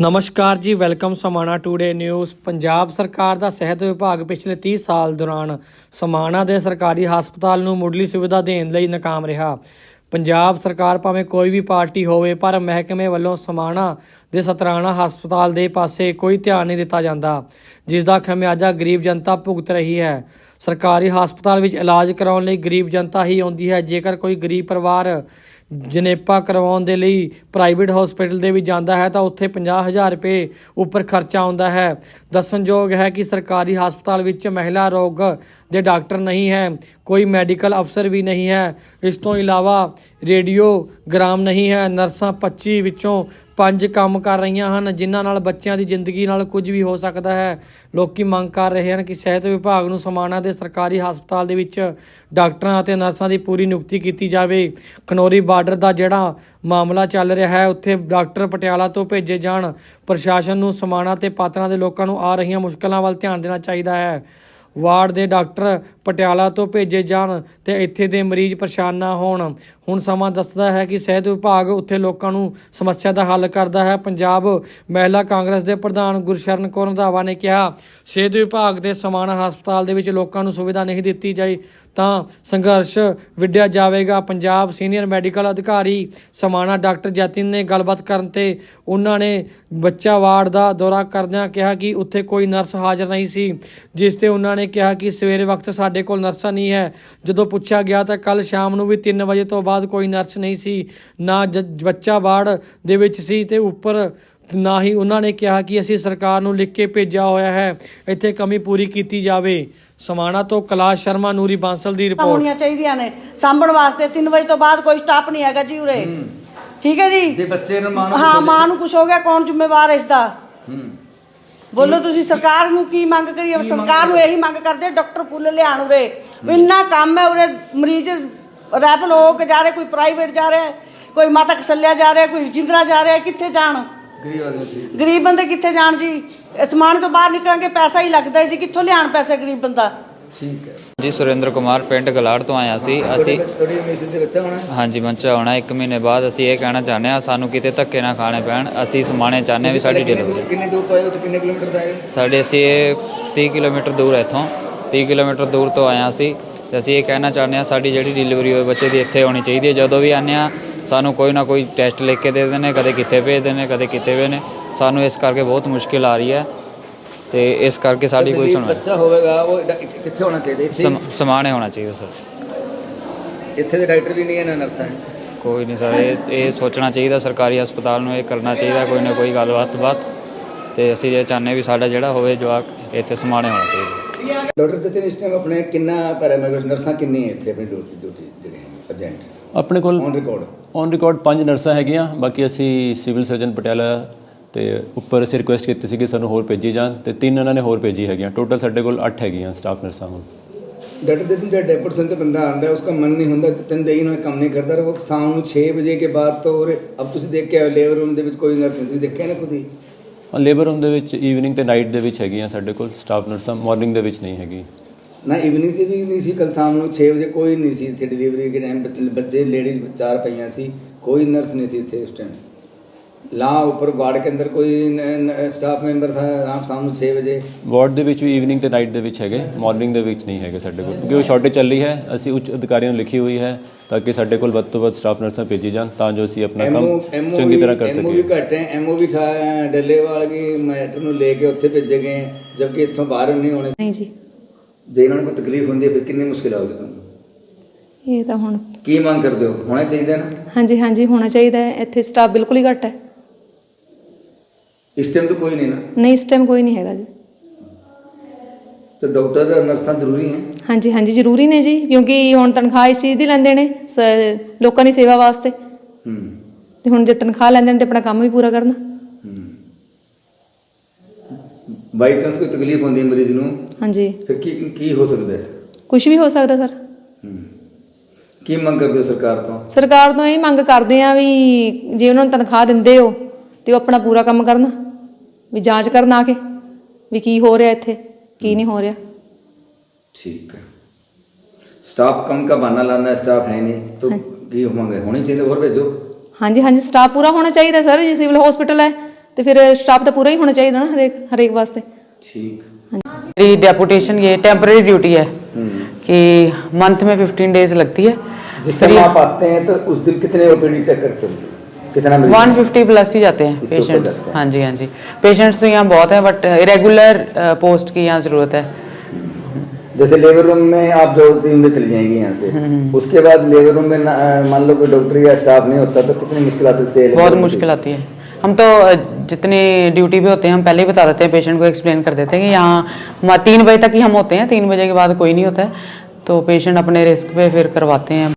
ਨਮਸਕਾਰ ਜੀ, welcome Samana today news. Punjab ਸਰਕਾਰ ਦਾ ਸਿਹਤ ਵਿਭਾਗ ਪਿਛਲੇ 30 ਸਾਲ ਦੌਰਾਨ ਸਮਾਣਾ ਦੇ ਸਰਕਾਰੀ ਹਸਪਤਾਲ ਨੂੰ ਮੁੱਢਲੀ ਸੁਵਿਧਾ ਦੇਣ ਲਈ ਨਾਕਾਮ ਰਿਹਾ। ਪੰਜਾਬ ਸਰਕਾਰ ਭਾਵੇਂ ਕੋਈ ਵੀ ਪਾਰਟੀ ਹੋਵੇ, ਪਰ ਮਹਿਕਮੇ ਵੱਲੋਂ ਸਮਾਣਾ ਦੇ ਸਤਰਾਣਾ ਹਸਪਤਾਲ ਦੇ ਪਾਸੇ ਕੋਈ ਧਿਆਨ ਨਹੀਂ ਦਿੱਤਾ ਜਾਂਦਾ, ਜਿਸ ਦਾ ਖਮਿਆਜਾ ਗਰੀਬ ਜਨਤਾ ਭੁਗਤ ਰਹੀ ਹੈ। ਸਰਕਾਰੀ ਹਸਪਤਾਲ ਵਿੱਚ ਇਲਾਜ ਕਰਾਉਣ ਲਈ ਗਰੀਬ ਜਨਤਾ ਹੀ ਆਉਂਦੀ ਹੈ। ਜੇਕਰ ਕੋਈ ਗਰੀਬ ਪਰਿਵਾਰ ਜਨੇਪਾ ਕਰਵਾਉਣ ਦੇ ਲਈ ਪ੍ਰਾਈਵੇਟ ਹਸਪੀਟਲ ਦੇ ਵਿੱਚ ਜਾਂਦਾ ਹੈ, ਤਾਂ ਉੱਥੇ 50000 ਰੁਪਏ ਉੱਪਰ ਖਰਚਾ ਆਉਂਦਾ ਹੈ। ਦੱਸਣਯੋਗ ਹੈ ਕਿ ਸਰਕਾਰੀ ਹਸਪਤਾਲ ਵਿੱਚ ਮਹਿਲਾ ਰੋਗ ਦੇ ਡਾਕਟਰ ਨਹੀਂ ਹੈ, ਕੋਈ ਮੈਡੀਕਲ ਅਫਸਰ ਵੀ ਨਹੀਂ ਹੈ। ਇਸ ਤੋਂ ਇਲਾਵਾ ਰੇਡੀਓਗ੍ਰਾਮ ਨਹੀਂ ਹੈ। ਨਰਸਾਂ 25 ਵਿੱਚੋਂ ਪੰਜ ਕੰਮ ਕਰ ਰਹੀਆਂ ਹਨ, ਜਿਨ੍ਹਾਂ ਨਾਲ ਬੱਚਿਆਂ ਦੀ ਜ਼ਿੰਦਗੀ ਨਾਲ ਕੁਝ ਵੀ ਹੋ ਸਕਦਾ ਹੈ। ਲੋਕੀ ਮੰਗ ਕਰ ਰਹੇ ਹਨ ਕਿ ਸਿਹਤ ਵਿਭਾਗ ਨੂੰ ਸਮਾਣਾ ਦੇ ਸਰਕਾਰੀ ਹਸਪਤਾਲ ਦੇ ਵਿੱਚ ਡਾਕਟਰਾਂ ਅਤੇ ਨਰਸਾਂ ਦੀ ਪੂਰੀ ਨਿਯੁਕਤੀ ਕੀਤੀ ਜਾਵੇ। ਖਨੌਰੀ ਬਾਰਡਰ ਦਾ ਜਿਹੜਾ ਮਾਮਲਾ ਚੱਲ ਰਿਹਾ ਹੈ, ਉੱਥੇ ਡਾਕਟਰ ਪਟਿਆਲਾ ਤੋਂ ਭੇਜੇ ਜਾਣ ਪ੍ਰਸ਼ਾਸਨ ਨੂੰ ਸਮਾਣਾ ਤੇ ਪਾਤਰਾਂ ਦੇ ਲੋਕਾਂ ਨੂੰ ਆ ਰਹੀਆਂ ਮੁਸ਼ਕਲਾਂ ਵੱਲ ਧਿਆਨ ਦੇਣਾ ਚਾਹੀਦਾ ਹੈ। ਵਾਰਡ ਦੇ ਡਾਕਟਰ ਪਟਿਆਲਾ ਤੋਂ ਭੇਜੇ ਜਾਣ ਤੇ ਇੱਥੇ ਦੇ ਮਰੀਜ਼ ਪਰੇਸ਼ਾਨ ਨਾ ਹੋਣ। ਹੁਣ ਸਮਾਂ ਦੱਸਦਾ ਹੈ ਕਿ ਸਿਹਤ ਵਿਭਾਗ ਉੱਥੇ ਲੋਕਾਂ ਨੂੰ ਸਮੱਸਿਆ ਦਾ ਹੱਲ ਕਰਦਾ ਹੈ। ਪੰਜਾਬ ਮਹਿਲਾ ਕਾਂਗਰਸ ਦੇ ਪ੍ਰਧਾਨ ਗੁਰਸ਼ਰਨ ਕੌਰ ਰੰਧਾਵਾ ਨੇ ਕਿਹਾ, ਸਿਹਤ ਵਿਭਾਗ ਦੇ ਸਮਾਨ ਹਸਪਤਾਲ ਦੇ ਵਿੱਚ ਲੋਕਾਂ ਨੂੰ ਸੁਵਿਧਾ ਨਹੀਂ ਦਿੱਤੀ ਜਾਈ ਤਾਂ ਸੰਘਰਸ਼ ਵਿੱਢਿਆ ਜਾਵੇਗਾ। ਪੰਜਾਬ ਸੀਨੀਅਰ ਮੈਡੀਕਲ ਅਧਿਕਾਰੀ ਸਮਾਣਾ ਡਾਕਟਰ ਜਤਿਨ ਨੇ ਗੱਲਬਾਤ ਕਰਨ ਤੇ ਉਹਨਾਂ ਨੇ ਬੱਚਾ ਵਾਰਡ ਦਾ ਦੌਰਾ ਕਰਦਿਆਂ ਕਿਹਾ ਕਿ ਉੱਥੇ ਕੋਈ ਨਰਸ ਹਾਜ਼ਰ ਨਹੀਂ ਸੀ, ਜਿਸ ਤੇ ਉਹਨਾਂ ਨੇ ਕਿਹਾ ਕਿ ਸਵੇਰੇ ਵਕਤ ਸਾਡੇ ਕੋਲ ਨਰਸਾਂ ਨਹੀਂ ਹੈ। ਜਦੋਂ ਪੁੱਛਿਆ ਗਿਆ ਤਾਂ ਕੱਲ ਸ਼ਾਮ ਨੂੰ ਵੀ 3 ਵਜੇ ਤੋਂ ਬਾਅਦ ਕੋਈ ਨਰਸ ਨਹੀਂ ਸੀ, ਨਾ ਜ- ਬੱਚਾ ਵਾਰਡ ਦੇ ਵਿੱਚ ਸੀ ਤੇ ਉੱਪਰ ਨਾ ਹੀ ਉਹਨਾਂ ਨੇ ਕਿਹਾ ਕਿ ਅਸੀਂ ਸਰਕਾਰ ਨੂੰ ਲਿਖ ਕੇ ਭੇਜਿਆ ਹੋਇਆ ਹੈ ਇੱਥੇ ਕਮੀ ਪੂਰੀ ਕੀਤੀ ਜਾਵੇ। ਸਮਾਣਾ ਤੋਂ ਕੈਲਾਸ਼ ਸ਼ਰਮਾ ਨੂਰੀ ਬਾਂਸਲ ਦੀ ਰਿਪੋਰਟ। ਹੋਣੀਆਂ ਚਾਹੀਦੀਆਂ ਨੇ। ਸਾਂਭਣ ਵਾਸਤੇ 3 ਵਜੇ ਤੋਂ ਬਾਅਦ ਕੋਈ ਸਟਾਫ ਨਹੀਂ ਹੈਗਾ ਜੀ ਉਰੇ। ਠੀਕ ਹੈ ਜੀ? ਜੇ ਬੱਚੇ ਨੂੰ ਮਾਂ ਨੂੰ ਹਾਂ ਮਾਂ ਨੂੰ ਕੁਝ ਹੋ ਗਿਆ ਕੌਣ ਜ਼ਿੰਮੇਵਾਰ ਹੈ ਇਸ ਦਾ ਹੂੰ। ਬੋਲੋ ਤੁਸੀਂ ਸਰਕਾਰ ਨੂੰ ਕੀ ਮੰਗ ਕਰੀਏ ਸਰਕਾਰ ਨੂੰ ਇਹੀ ਮੰਗ ਕਰਦੇ ਡਾਕਟਰ ਫੁੱਲ ਲਿਆਣ ਉਰੇ। ਵੀ ਇੰਨਾ ਕੰਮ ਹੈ ਉਰੇ ਮਰੀਜ਼ ਰੈਫਲ ਹੋ ਕੇ ਜਾ ਰਹੇ ਕੋਈ ਪ੍ਰਾਈਵੇਟ ਜਾ ਰਿਹਾ ਕੋਈ ਮਾਤਾ ਕਸਲਿਆ ਜਾ ਰਿਹਾ ਕੋਈ ਜਿੰਦਰਾ ਜਾ ਰਿਹਾ ਕਿੱਥੇ ਜਾਣ? ਗਰੀਬ ਆਦਮੀ ਸੀ ਗਰੀਬ ਬੰਦੇ ਕਿੱਥੇ ਜਾਣ ਜੀ? ਸਮਾਨ ਤੋਂ ਬਾਹਰ ਨਿਕਲਾਂਗੇ ਪੈਸਾ ਹੀ ਲੱਗਦਾ ਹੈ ਜੀ ਕਿੱਥੋਂ ਲਿਆਣ ਪੈਸੇ ਗਰੀਬ ਬੰਦਾ? ਠੀਕ ਹੈ। ਜੀ ਸੁਰਿੰਦਰ ਕੁਮਾਰ ਪਿੰਡ ਗਲਾੜ ਤੋਂ ਆਇਆ ਸੀ। ਅਸੀਂ ਥੋੜੀ ਮੈਸੇਜ ਦੇ ਬੱਚਾ ਹੋਣਾ? ਹਾਂਜੀ ਬੱਚਾ ਹੋਣਾ। 1 ਮਹੀਨੇ ਬਾਅਦ ਅਸੀਂ ਇਹ ਕਹਿਣਾ ਚਾਹੁੰਦੇ ਹਾਂ ਸਾਨੂੰ ਕਿਤੇ ਧੱਕੇ ਨਾ ਖਾਣੇ ਪੈਣ। ਅਸੀਂ ਸਮਾਣੇ ਚਾਹੁੰਦੇ ਹਾਂ ਵੀ ਸਾਡੀ ਡਿਲੀਵਰੀ ਕਿੰਨੇ ਦੂਰ ਤੇ ਕਿੰਨੇ ਕਿਲੋਮੀਟਰ ਦਾ ਹੈ? ਸਾਡੇ ਅਸੀਂ ਇਹ 30 ਕਿਲੋਮੀਟਰ ਦੂਰ ਹੈ ਇੱਥੋਂ। 30 ਕਿਲੋਮੀਟਰ ਦੂਰ ਤੋਂ ਆਇਆ ਸੀ। ਤੇ ਅਸੀਂ ਇਹ ਕਹਿਣਾ ਚਾਹੁੰਦੇ ਹਾਂ ਸਾਡੀ ਜਿਹੜੀ ਡਿਲੀਵਰੀ ਹੋਏ ਬੱਚੇ ਦੀ ਇੱਥੇ ਹੋਣੀ ਚਾਹੀਦੀ ਹੈ। ਜਦੋਂ ਵੀ ਆਉਂਦੇ ਹਾਂ ਸਾਨੂੰ ਕੋਈ ਨਾ ਕੋਈ ਟੈਸਟ ਲਿਖ ਕੇ ਦੇ ਦਿੰਦੇ ਨੇ ਕਦੇ ਕਿੱਥੇ ਭੇਜਦੇ ਨੇ ਕਦੇ ਕਿਤੇ ਵੇ ਨੇ। ਸਾਨੂੰ ਇਸ ਕਰਕੇ ਬਹੁਤ ਮੁਸ਼ਕਿਲ ਆ ਰਹੀ ਹੈ ਤੇ ਇਸ ਕਰਕੇ ਸਾਡੀ ਕੋਈ ਸੁਣਵਾਈ ਬੱਚਾ ਹੋਵੇਗਾ ਉਹ ਕਿੱਥੇ ਹੋਣਾ ਚਾਹੀਦਾ? ਇੱਥੇ ਸਮ- ਸਮਾਣੇ ਹੋਣਾ ਚਾਹੀਦਾ ਸਰ। ਇੱਥੇ ਦੇ ਡਾਕਟਰ ਵੀ ਨਹੀਂ ਹੈ ਨਾ ਨਰਸਾਂ? ਕੋਈ ਨਹੀਂ ਸਰ ਇਹ ਇਹ ਸੋਚਣਾ ਚਾਹੀਦਾ ਸਰਕਾਰੀ ਹਸਪਤਾਲ ਨੂੰ ਇਹ ਕਰਨਾ ਚਾਹੀਦਾ ਕੋਈ ਨਾ ਕੋਈ ਗੱਲਬਾਤ ਬਾਤ। ਤੇ ਅਸੀਂ ਇਹ ਚਾਹੁੰਦੇ ਵੀ ਸਾਡਾ ਜਿਹੜਾ ਹੋਵੇ ਜਵਾਕ ਇੱਥੇ ਸਮਾਣੇ ਹੋਣਾ ਚਾਹੀਦਾ। ਡਾਕਟਰ ਜਤਿਨ ਇਸ ਟਾਈਮ ਆਪਣੇ ਕਿੰਨਾ ਪੈਰਾਮੀਟਰ ਨਰਸਾਂ ਕਿੰਨੀ ਹੈ ਇੱਥੇ ਆਪਣੀ ਡਿਊਟੀ ਡਿਊਟੀ ਜਿਹੜੇ ਹੈ ਅਰਜੈਂਟ ਆਪਣੇ ਕੋਲ ਔਨ ਰਿਕਾਰਡ ਔਨ ਰਿਕਾਰਡ ਪੰਜ ਨਰਸਾਂ ਹੈਗੀਆਂ ਬਾਕੀ ਅਸੀਂ ਸਿਵਲ ਸਰਜਨ ਪਟਿਆਲਾ ਤੇ ਉੱਪਰ ਅਸੀਂ ਰਿਕੁਐਸਟ ਕੀਤੀ ਸੀ ਕਿ ਸਾਨੂੰ ਹੋਰ ਭੇਜੀ ਜਾਣ ਤੇ ਤਿੰਨ ਉਹਨਾਂ ਨੇ ਹੋਰ ਭੇਜੀ ਹੈਗੀਆਂ। ਟੋਟਲ ਸਾਡੇ ਕੋਲ 8 ਹੈਗੀਆਂ ਸਟਾਫ ਨਰਸਾਂ ਹੁਣ ਡਾਕਟਰ ਦੇ ਦਿਨ ਜਦ ਡੈਪਰਸਨ ਤੇ ਬੰਦਾ ਆਂਦਾ ਹੈ ਉਸका ਮਨ ਨਹੀਂ ਹੁੰਦਾ ਤਿੰਨ ਦੇਈ ਨਾਲ ਕੰਮ ਨਹੀਂ ਕਰਦਾ ਉਹ ਸ਼ਾਮ ਨੂੰ 6 ਵਜੇ ਕੇ ਬਾਅਦ ਤੋਂ ਔਰ ਅਬ ਤੁਸੀਂ ਦੇਖ ਕੇ ਆਏ ਲੇਬਰ ਰੂਮ ਦੇ ਵਿੱਚ ਕੋਈ ਨਰਸ ਨਹੀਂ। ਤੁਸੀਂ ਦੇਖਿਆ ਨਾ ਖੁਦ ਹੀ? ਲੇਬਰ ਰੂਮ ਦੇ ਵਿੱਚ ਈਵਨਿੰਗ ਤੇ ਨਾਈਟ ਦੇ ਵਿੱਚ ਹੈਗੀਆਂ ਸਾਡੇ ਕੋਲ ਸਟਾਫ ਨਰਸਾਂ ਮਾਰਨਿੰਗ ਦੇ ਵਿੱਚ ਨਹੀਂ ਹੈਗੀ। ਨਾ ਇਵਨਿੰਗ ਸੀ ਵੀ ਨਹੀਂ ਸੀ ਕੱਲ ਸ਼ਾਮ ਨੂੰ 6 ਵਜੇ ਕੋਈ ਨਹੀਂ ਸੀ ਇੱਥੇ ਡਿਲੀਵਰੀ ਦੇ ਟਾਈਮ ਬੱਚੇ ਲੇਡੀਜ਼ ਚਾਰ ਪਈਆਂ ਸੀ ਕੋਈ ਨਰਸ ਨਹੀਂ ਸੀ ਇੱਥੇ ਉਸ ਲਾ ਉੱਪਰ ਵਾਰਡ ਕੇ ਅੰਦਰ ਕੋਈ ਸਟਾਫ ਮੈਂਬਰ ਥਾ ਆਪ ਸ਼ਾਮ ਨੂੰ 6 ਵਜੇ। ਵਾਰਡ ਦੇ ਵਿੱਚ ਵੀ ਇਵਨਿੰਗ ਤੇ ਨਾਈਟ ਦੇ ਵਿੱਚ ਹੈਗੇ ਮਾਰਨਿੰਗ ਦੇ ਵਿੱਚ ਨਹੀਂ ਹੈਗੇ ਸਾਡੇ ਕੋਲ। ਕਿਉਂਕਿ ਉਹ ਸ਼ਾਰਟੇਜ ਚੱਲੀ ਹੈ ਅਸੀਂ ਉੱਚ ਅਧਿਕਾਰੀਆਂ ਨੂੰ ਲਿਖੀ ਹੋਈ ਹੈ ਤਾਂ ਕਿ ਸਾਡੇ ਕੋਲ ਵੱਧ ਤੋਂ ਵੱਧ ਸਟਾਫ ਨਰਸਾਂ ਭੇਜੀ ਜਾਣ ਤਾਂ ਜੋ ਅਸੀਂ ਆਪਣਾ ਕੰਮ ਚੰਗੀ ਤਰ੍ਹਾਂ ਕਰ ਸਕੀਏ ਐਮਓ ਵੀ ਘਟੇ ਐਮਓ ਵੀ ਡੱਲੇਵਾਲ ਦੀ ਮੈਟਰ ਨੂੰ ਲੈ ਕੇ ਉੱਥੇ ਭੇਜੇ ਗਏ ਜਦਕਿ ਇੱਥੋਂ ਬਾਹਰ ਨਹੀਂ ਹੋਣੇ। ਨਹੀਂ ਜੀ। ਜੇ ਇਹਨਾਂ ਨੂੰ ਕੋਈ ਤਕਲੀਫ ਹੁੰਦੀ ਹੈ ਫਿਰ ਕਿੰਨੀ ਮੁਸ਼ਕਿਲ ਆਉਗੀ ਤੁਹਾਨੂੰ? ਇਹ ਤਾਂ ਹੁਣ ਕੀ ਮੰਗ ਕਰਦੇ ਹੋ? ਹੋਣਾ ਚਾਹੀਦਾ ਨਾ? ਹਾਂਜੀ ਹਾਂਜੀ ਹੋਣਾ ਚਾਹੀਦਾ ਹੈ। ਇੱਥੇ ਸਟਾਫ ਬਿਲਕੁਲ ਹੀ ਘੱਟ ਹੈ। ਇਸ ਟਾਈਮ ਤਾਂ ਕੋਈ ਨਹੀਂ ਨਾ? ਨਹੀਂ ਇਸ ਟਾਈਮ ਕੋਈ ਨਹੀਂ ਹੈਗਾ ਜੀ। ਤਾਂ ਡਾਕਟਰ ਨਰਸਾਂ ਜ਼ਰੂਰੀ ਹੈ ਹਾਂਜੀ ਹਾਂਜੀ ਜ਼ਰੂਰੀ ਨੇ ਜੀ ਕਿਉਂਕਿ ਹੁਣ ਤਨਖਾਹ ਇਸ ਚੀਜ਼ ਦੀ ਲੈਂਦੇ ਨੇ ਸ- ਲੋਕਾਂ ਦੀ ਸੇਵਾ ਵਾਸਤੇ। ਹੂੰ। ਤੇ ਹੁਣ ਜੇ ਤਨਖਾਹ ਲੈਂਦੇ ਨੇ ਤੇ ਆਪਣਾ ਕੰਮ ਵੀ ਪੂਰਾ ਕਰਨਾ। ਬਾਈ ਚਾਂਸ ਕੋਈ ਤਕਲੀਫ ਹੁੰਦੀ ਹੈ ਮਰੀਜ਼ ਨੂੰ? ਹਾਂਜੀ। ਫਿਰ ਕੀ ਕੀ ਹੋ ਸਕਦਾ ਹੈ? ਕੁਝ ਵੀ ਹੋ ਸਕਦਾ ਸਰ। ਹਮ। ਕੀ ਮੰਗ ਕਰਦੇ ਹੋ ਸਰਕਾਰ ਤੋਂ? ਸਰਕਾਰ ਤੋਂ ਇਹ ਮੰਗ ਕਰਦੇ ਆ ਵੀ ਜੇ ਉਹਨਾਂ ਨੂੰ ਤਨਖਾਹ ਦਿੰਦੇ ਹੋ ਤੇ ਉਹ ਆਪਣਾ ਪੂਰਾ ਕੰਮ ਕਰਨ ਵੀ ਜਾਂਚ ਕਰਨ ਆ ਕੇ ਵੀ ਕੀ ਹੋ ਰਿਹਾ ਇੱਥੇ ਕੀ ਨਹੀਂ ਹੋ ਰਿਹਾ। ਠੀਕ ਹੈ। ਸਟਾਫ ਕੰਮ ਦਾ ਬਹਾਨਾ ਲਾਣਾ ਸਟਾਫ ਹੈ ਨਹੀਂ ਤਾਂ ਕੀ ਹੋਵਾਂਗੇ ਹੋਣੀ ਚਾਹੀਦਾ ਹੋਰ ਭੇਜੋ। ਹਾਂਜੀ ਹਾਂਜੀ ਸਟਾਫ ਪੂਰਾ ਹੋਣਾ ਚਾਹੀਦਾ ਸਰ ਜੀ ਸਿਵਲ ਹਸਪੀਟਲ ਹੈ ਤੇ ਫਿਰ ਸਟਾਫ ਤਾਂ ਪੂਰਾ ਹੀ ਹੋਣਾ ਚਾਹੀਦਾ ਨਾ ਹਰੇਕ ਹਰੇਕ ਵਾਸਤੇ ठीक मेरी डेपुटेशन ये टेम्पररी ड्यूटी है कि मंथ में 15 डेज लगती है जिस टाइम आप आते हैं तो उस दिन कितने ओपीडी चेक करते हो कितना मरीज? 150 प्लस ही जाते हैं इससे ऊपर पेशेंट्स जाते हैं। हाँ जी हाँ जी पेशेंट्स तो यहाँ बहुत है बट इरेगुलर पोस्ट की यहाँ ज़रूरत है जैसे लेबर रूम में आप जो तीन बजे चली जाएंगी यहाँ से उसके बाद लेबर रूम में ना- मान लो कोई डॉक्टर या स्टाफ नहीं होता तो कितनी मुश्किल आ सकती है बहुत मुश्किल आती है हम तो अ, जितनी ड्यूटी पे होते हैं हम पहले ही बता देते हैं पेशेंट को एक्सप्लेन कर देते हैं कि यहाँ म- तीन बजे तक ही हम होते हैं तीन बजे के बाद कोई नहीं होता है तो पेशेंट अपने रिस्क पे फिर करवाते हैं